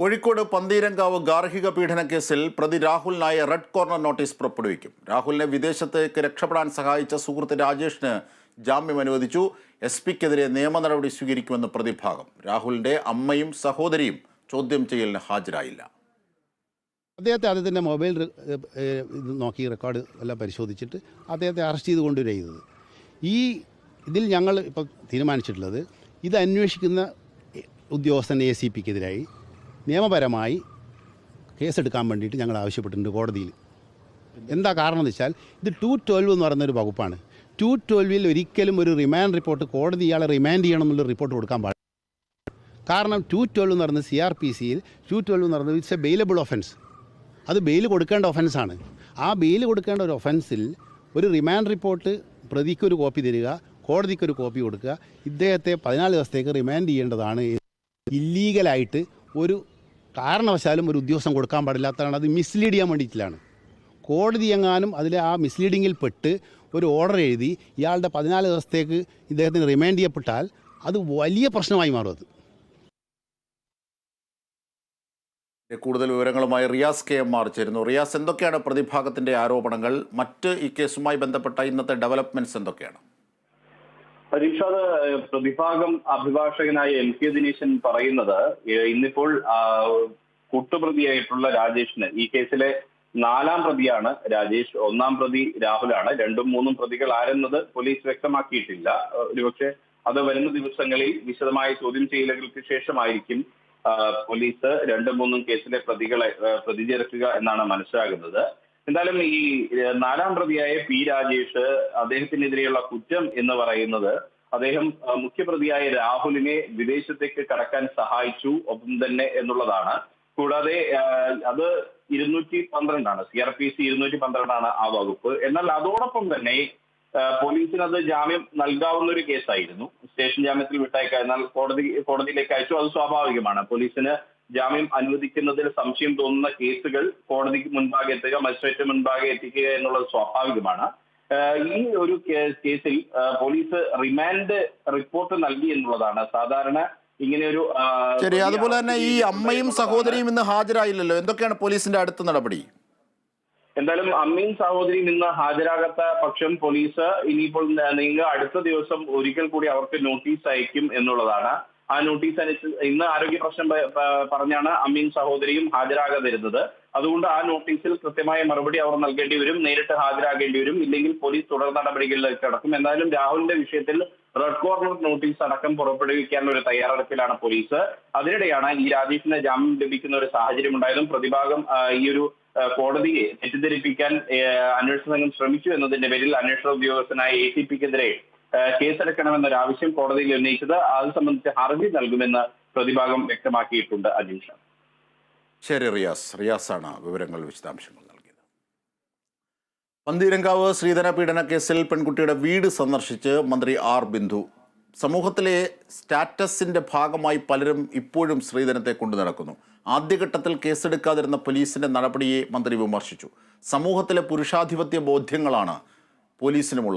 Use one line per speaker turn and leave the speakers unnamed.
കോഴിക്കോട് പന്തീരങ്കാവ് ഗാർഹിക പീഡന കേസിൽ പ്രതി രാഹുലിനായ റെഡ് കോർണർ നോട്ടീസ് പുറപ്പെടുവിക്കും. രാഹുലിനെ വിദേശത്തേക്ക് രക്ഷപ്പെടാൻ സഹായിച്ച സുഹൃത്ത് രാജേഷിന് ജാമ്യം അനുവദിച്ചു. എസ് പിക്കെതിരെ നിയമ നടപടി സ്വീകരിക്കുമെന്ന് പ്രതിഭാഗം. രാഹുലിന്റെ അമ്മയും സഹോദരിയും ചോദ്യം ചെയ്യലിന് ഹാജരായില്ല.
അദ്ദേഹത്തെ അദ്ദേഹത്തിന്റെ മൊബൈൽ ഇത് നോക്കി റെക്കോർഡ് എല്ലാം പരിശോധിച്ചിട്ട് അദ്ദേഹത്തെ അറസ്റ്റ് ചെയ്ത് കൊണ്ടുവരിക ഈ ഇതിൽ ഞങ്ങൾ ഇപ്പോൾ തീരുമാനിച്ചിട്ടുള്ളത് ഇത് അന്വേഷിക്കുന്ന ഉദ്യോഗസ്ഥൻ എ സി പിക്കെതിരായി. നിയമപരമായി കേസെടുക്കാൻ വേണ്ടിയിട്ട് ഞങ്ങൾ ആവശ്യപ്പെട്ടിട്ടുണ്ട് കോടതിയിൽ. എന്താ കാരണം എന്ന് വെച്ചാൽ ഇത് ടു ട്വൽവ് എന്ന് പറയുന്നൊരു വകുപ്പാണ്. ടു ട്വൽവിൽ ഒരിക്കലും ഒരു റിമാൻഡ് റിപ്പോർട്ട് കോടതി ഇയാളെ റിമാൻഡ് ചെയ്യണം എന്നുള്ള റിപ്പോർട്ട് കൊടുക്കാൻ പാടില്ല. കാരണം ടു ട്വൽവ് എന്ന് പറയുന്നത് സി ആർ പി സിയിൽ ടു ട്വൽവ് എന്ന് പറയുന്നത് ഇറ്റ്സ് എ ബെയിലബിൾ ഒഫൻസ് അത് ബെയിൽ കൊടുക്കേണ്ട ഒഫൻസാണ് ആ ബെയിൽ കൊടുക്കേണ്ട ഒരു ഒഫൻസിൽ ഒരു റിമാൻഡ് റിപ്പോർട്ട് പ്രതിക്കൊരു കോപ്പി തരിക കോടതിക്കൊരു കോപ്പി കൊടുക്കുക ഇദ്ദേഹത്തെ പതിനാല് ദിവസത്തേക്ക് റിമാൻഡ് ചെയ്യേണ്ടതാണ്. ഇല്ലീഗലായിട്ട് ഒരു കാരണവശാലും ഒരു ഉദ്യോഗസ്ഥൻ കൊടുക്കാൻ പാടില്ലാത്തതാണ്. അത് മിസ്ലീഡ് ചെയ്യാൻ വേണ്ടിയിട്ടാണ് കോടതി എങ്ങാനും അതിൽ ആ മിസ്ലീഡിങ്ങിൽ പെട്ട് ഒരു ഓർഡർ എഴുതി ഇയാളുടെ പതിനാല് ദിവസത്തേക്ക് ഇദ്ദേഹത്തിന് റിമൈൻഡ് ചെയ്യപ്പെട്ടാൽ അത് വലിയ പ്രശ്നമായി മാറും അത്.
കൂടുതൽ വിവരങ്ങളുമായി റിയാസ് കെ എം ആർ ചേരുന്നു. റിയാസ് എന്തൊക്കെയാണ് പ്രതിഭാഗത്തിന്റെ ആരോപണങ്ങൾ? മറ്റ് ഈ കേസുമായി ബന്ധപ്പെട്ട ഇന്നത്തെ ഡെവലപ്മെന്റ്സ് എന്തൊക്കെയാണ്?
പരീക്ഷാത് പ്രതിഭാഗം അഭിഭാഷകനായ എം കെ ദിനേശൻ പറയുന്നത് ഇന്നിപ്പോൾ കൂട്ടുപ്രതിയായിട്ടുള്ള രാജേഷിന് ഈ കേസിലെ നാലാം പ്രതിയാണ് രാജേഷ് ഒന്നാം പ്രതി രാഹുലാണ് രണ്ടും മൂന്നും പ്രതികൾ ആരെന്നത് പോലീസ് വ്യക്തമാക്കിയിട്ടില്ല. ഒരുപക്ഷെ അത് വരുന്ന ദിവസങ്ങളിൽ വിശദമായ ചോദ്യം ചെയ്യലുകൾക്ക് ശേഷമായിരിക്കും പോലീസ് രണ്ടും മൂന്നും കേസിലെ പ്രതികളെ പ്രതിചേർക്കുക എന്നാണ് മനസ്സിലാകുന്നത്. എന്തായാലും ഈ നാലാം പ്രതിയായ പി രാജേഷ് അദ്ദേഹത്തിനെതിരെയുള്ള കുറ്റം എന്ന് പറയുന്നത് അദ്ദേഹം മുഖ്യപ്രതിയായ രാഹുലിനെ വിദേശത്തേക്ക് കടക്കാൻ സഹായിച്ചു ഒപ്പം തന്നെ എന്നുള്ളതാണ്. കൂടാതെ അത് ഇരുന്നൂറ്റി പന്ത്രണ്ടാണ് സി ആർ പി സി ഇരുന്നൂറ്റി പന്ത്രണ്ടാണ് ആ വകുപ്പ്. എന്നാൽ അതോടൊപ്പം തന്നെ പോലീസിന് അത് ജാമ്യം നൽകാവുന്ന ഒരു കേസായിരുന്നു. സ്റ്റേഷൻ ജാമ്യത്തിൽ വിട്ടയക്കാം എന്നാൽ കോടതി കോടതിയിലേക്ക് അയച്ചു. അത് സ്വാഭാവികമാണ്. പോലീസിന് ജാമ്യം അനുവദിക്കുന്നതിൽ സംശയം തോന്നുന്ന കേസുകൾ കോടതിക്ക് മുൻപാകെ എത്തുക മജിസ്ട്രേറ്റ് മുൻപാകെ എത്തിക്കുക എന്നുള്ളത് സ്വാഭാവികമാണ്. ഈ ഒരു കേസിൽ പോലീസ് റിമാൻഡ് റിപ്പോർട്ട് നൽകി എന്നുള്ളതാണ്. സാധാരണ ഇങ്ങനെയൊരു
ശരി അതുപോലെ തന്നെ ഈ അമ്മയും സഹോദരിയും ഇന്ന് ഹാജരായില്ലല്ലോ. എന്തൊക്കെയാണ് പോലീസിന്റെ അടുത്ത നടപടി?
എന്തായാലും അമ്മയും സഹോദരിയും ഇന്ന് ഹാജരാകാത്ത പക്ഷം പോലീസ് ഇനിയിപ്പോൾ നിങ്ങൾ അടുത്ത ദിവസം ഒരിക്കൽ കൂടി അവർക്ക് നോട്ടീസ് അയക്കും എന്നുള്ളതാണ്. ആ നോട്ടീസ് അനുസരിച്ച് ഇന്ന് ആരോഗ്യ പ്രശ്നം പറഞ്ഞാണ് അമ്മീൻ സഹോദരിയും ഹാജരാകാതിരുന്നത് അതുകൊണ്ട് ആ നോട്ടീസിൽ കൃത്യമായ മറുപടി അവർ നൽകേണ്ടി വരും. നേരിട്ട് ഹാജരാകേണ്ടി വരും. ഇല്ലെങ്കിൽ പോലീസ് തുടർ നടപടികളിലേക്ക് കടക്കും. എന്തായാലും രാഹുലിന്റെ വിഷയത്തിൽ റെഡ് കോർണർ നോട്ടീസ് അടക്കം പുറപ്പെടുവിക്കാനുള്ള ഒരു തയ്യാറെടുപ്പിലാണ് പോലീസ്. അതിനിടെയാണ് ഈ രാജേഷിന് ജാമ്യം ലഭിക്കുന്ന ഒരു സാഹചര്യം ഉണ്ടായതും പ്രതിഭാഗം ഈ ഒരു കോടതിയെ തെറ്റിദ്ധരിപ്പിക്കാൻ അന്വേഷണ സംഘം ശ്രമിച്ചു എന്നതിന്റെ പേരിൽ അന്വേഷണ ഉദ്യോഗസ്ഥനായ എ സി പിക്കെതിരെ കേസെടുക്കണമെന്നൊരു ആവശ്യം കോടതിയിൽ ഉന്നയിച്ചത് അത് സംബന്ധിച്ച് ഹർജി നൽകുമെന്ന് പ്രതിഭാഗം വ്യക്തമാക്കിയിട്ടുണ്ട് അജീഷ്.
ശരി റിയാസ്. റിയാസാണ് വിവരങ്ങൾ വിശദാംശങ്ങൾ നൽകിയത്. പന്തീരങ്കാവ് ശ്രീധര പീഡന കേസിൽ പെൺകുട്ടിയുടെ വീട് സന്ദർശിച്ച് മന്ത്രി ആർ ബിന്ദു. സമൂഹത്തിലെ സ്റ്റാറ്റസിന്റെ ഭാഗമായി പലരും ഇപ്പോഴും ശ്രീധരത്തെ കൊണ്ടു നടക്കുന്നു. ആദ്യഘട്ടത്തിൽ കേസെടുക്കാതിരുന്ന പോലീസിന്റെ നടപടിയെ മന്ത്രി വിമർശിച്ചു. സമൂഹത്തിലെ പുരുഷാധിപത്യ ബോധ്യങ്ങളാണ് പോലീസിനുമുള്ളത്.